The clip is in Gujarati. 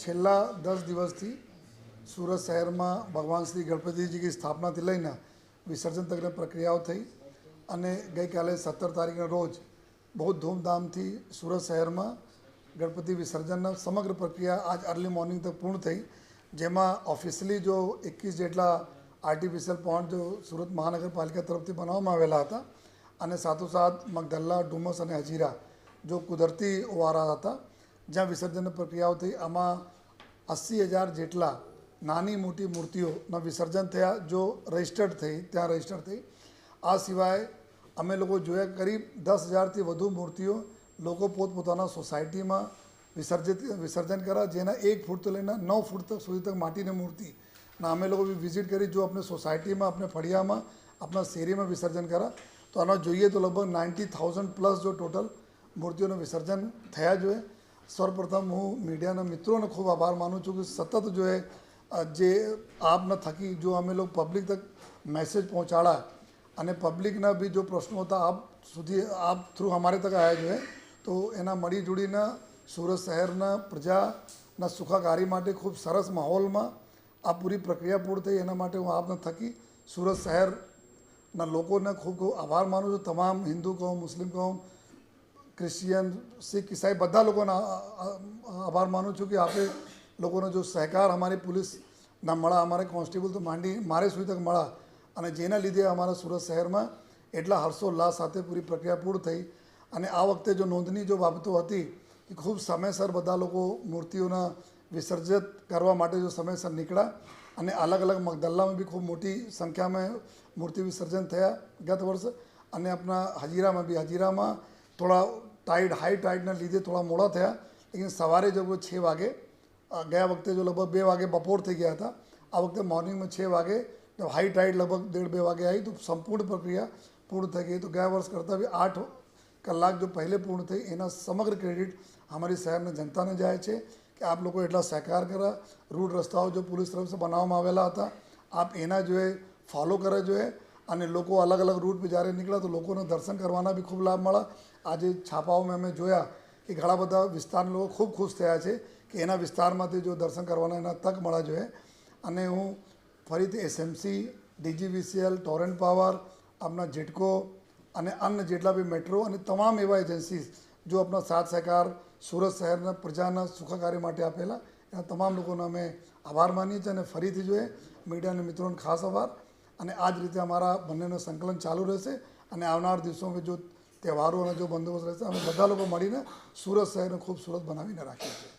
છેલ્લા દસ દિવસથી સુરત શહેરમાં ભગવાન શ્રી ગણપતિજીની સ્થાપનાથી લઈને વિસર્જન તકની પ્રક્રિયાઓ થઈ અને ગઈકાલે સત્તર તારીખના રોજ બહુ ધૂમધામથી સુરત શહેરમાં ગણપતિ વિસર્જનના સમગ્ર પ્રક્રિયા આજ અર્લી મોર્નિંગ તક પૂર્ણ થઈ. જેમાં ઓફિશિયલી જો એકવીસ જેટલા આર્ટિફિશિયલ પોન્ડ જો સુરત મહાનગરપાલિકા તરફથી બનાવવામાં આવેલા હતા અને સાથોસાથ મગદલ્લા ડુમસ અને હજીરા જો કુદરતી વારા હતા, જ્યાં વિસર્જનની પ્રક્રિયાઓ થઈ, આમાં અસી હજાર જેટલા નાની મોટી મૂર્તિઓના વિસર્જન થયા, જો રજિસ્ટર્ડ થઈ, ત્યાં રજિસ્ટર થઈ. આ સિવાય અમે લોકો જોયા કરીબ દસ હજારથી વધુ મૂર્તિઓ લોકો પોતપોતાના સોસાયટીમાં વિસર્જિત, વિસર્જન કર્યા, જેના એક ફૂટથી લઈને નવ ફૂટ તક સુધી તક માટીની મૂર્તિ. અને અમે લોકો વિઝિટ કરી, જો આપણે સોસાયટીમાં, આપણે ફળિયામાં આપણા શેરીમાં વિસર્જન કર્યા તો આનો જોઈએ તો લગભગ નાઇન્ટી થાઉઝન્ડ પ્લસ જો ટોટલ મૂર્તિઓનું વિસર્જન થયા જોઈએ સર્વપ્રથમ હું મીડિયાના મિત્રોને ખૂબ આભાર માનું છું કે સતત જો એ જે આપના થકી જો અમે લોકો પબ્લિક તક મેસેજ પહોંચાડા અને પબ્લિકના બી જો પ્રશ્નો હતા આપ સુધી, આપ થ્રુ અમારે તક આવ્યા જોઈએ તો એના મળી જોડીને સુરત શહેરના પ્રજાના સુખાકારી માટે ખૂબ સરસ માહોલમાં આ પૂરી પ્રક્રિયા પૂર્ણ થઈ. એના માટે હું આપને થકી સુરત શહેરના લોકોને ખૂબ ખૂબ આભાર માનું છું. તમામ હિન્દુ કહો, મુસ્લિમ કહો, ક્રિશ્ચિયન, શીખ, ઈસાઈ બધા લોકોના આભાર માનું છું કે આપણે લોકોનો જો સહકાર અમારી પોલીસના મળા, અમારે કોન્સ્ટેબલ તો માંડી, મારે સુધી તક મળા. અને જેના લીધે અમારા સુરત શહેરમાં એટલા હર્ષોલ્લાસ સાથે પૂરી પ્રક્રિયા પૂર્ણ થઈ. અને આ વખતે જો નોંધની જો બાબતો હતી કે ખૂબ સમયસર બધા લોકો મૂર્તિઓના વિસર્જિત કરવા માટે જો સમયસર નીકળ્યા અને અલગ અલગ મગદલ્લામાં બી ખૂબ મોટી સંખ્યામાં મૂર્તિ વિસર્જન થયા ગત વર્ષ. અને આપણા હજીરામાં બી, હજીરામાં થોડા ટાઈડ, હાઈ ટાઈડના લીધે થોડા મોડા થયા. લેકિન સવારે જો છ વાગે ગયા વખતે જો લગભગ બે વાગે બપોર થઈ ગયા હતા, આ વખતે મોર્નિંગમાં છ વાગે હાઈ ટાઈડ લગભગ દેઢ બે વાગે આવી તો સંપૂર્ણ પ્રક્રિયા પૂર્ણ થઈ ગઈ. તો ગયા વર્ષ કરતાં બી આઠ કલાક જો પહેલે પૂર્ણ થઈ એના સમગ્ર ક્રેડિટ અમારી શહેરની જનતાને જાય છે. કે આપ લોકો એટલા સહકાર કર્યા રૂટ રસ્તાઓ જો પોલીસ તરફથી બનાવવામાં આવેલા હતા, આપ એના જોઈએ ફોલો કરે જોઈએ અને લોકો અલગ અલગ રૂટ પર જ્યારે નીકળ્યા તો લોકોને દર્શન કરવાના બી ખૂબ લાભ મળ્યા. આજે છાપાઓમાં અમે જોયા કે ઘણા બધા વિસ્તારના લોકો ખૂબ ખુશ થયા છે કે એના વિસ્તારમાંથી જો દર્શન કરવાના એના તક મળ્યા જોઈએ અને હું ફરીથી એસએમસી ડીજીવીસીએલ ટોરેન્ટ પાવર આપણા જેટકો અને અન્ય જેટલા બી મેટ્રો અને તમામ એવા એજન્સીસ જો આપણા સાથ સહકાર, સુરત શહેરના પ્રજાના સુખાકારી માટે આપેલા, એના તમામ લોકોનો અમે આભાર માનીએ છીએ અને ફરીથી જોઈએ મીડિયાના મિત્રોને ખાસ આભાર. અને આ જ રીતે અમારા બંનેનું સંકલન ચાલુ રહેશે અને આવનાર દિવસોમાં જો તહેવારો અને જો બંદોબસ્ત રહેશે, અમે બધા લોકો મળીને સુરત શહેરને ખૂબ સુરત બનાવીને રાખીએ છીએ.